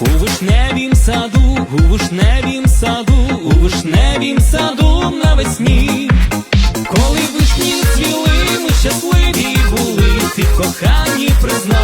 у вишневім саду, у вишневім саду, у вишневім саду навесні, коли вишні цвіли, ми щасливі були, ти кохані призна.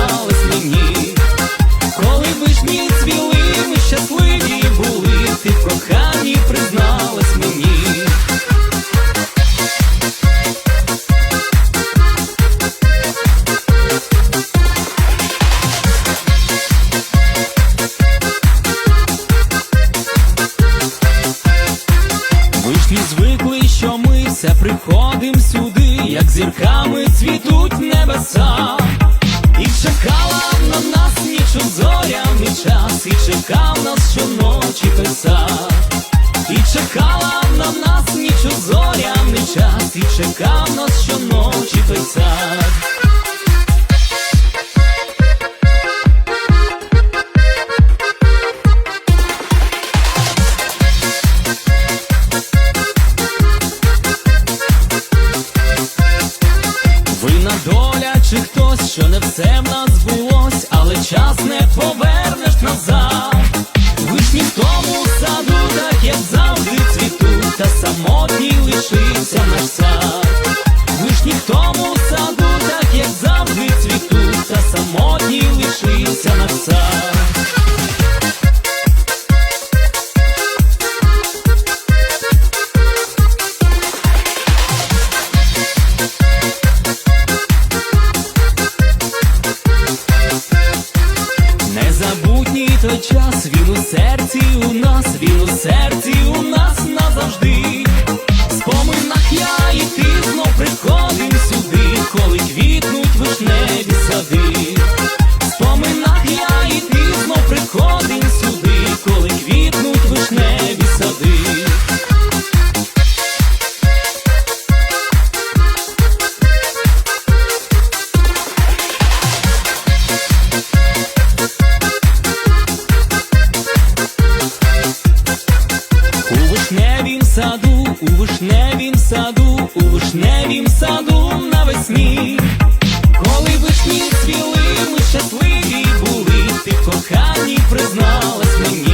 Все приходим сюди, як зірками цвітуть небеса. І чекала на нас ніч у зоряний час, і чекав нас щоночі сад. І чекала на нас ніч у зоряний час, і чекав нас щоночі той Винна доля чи хтось, що не все в нас збулось, але час не повернеш час, він у серці у нас, він у серці у нас. саду, у вишневім саду, у вишневім саду навесні, коли вишні цвіли, ми щасливі були, ти кохані призналась мені.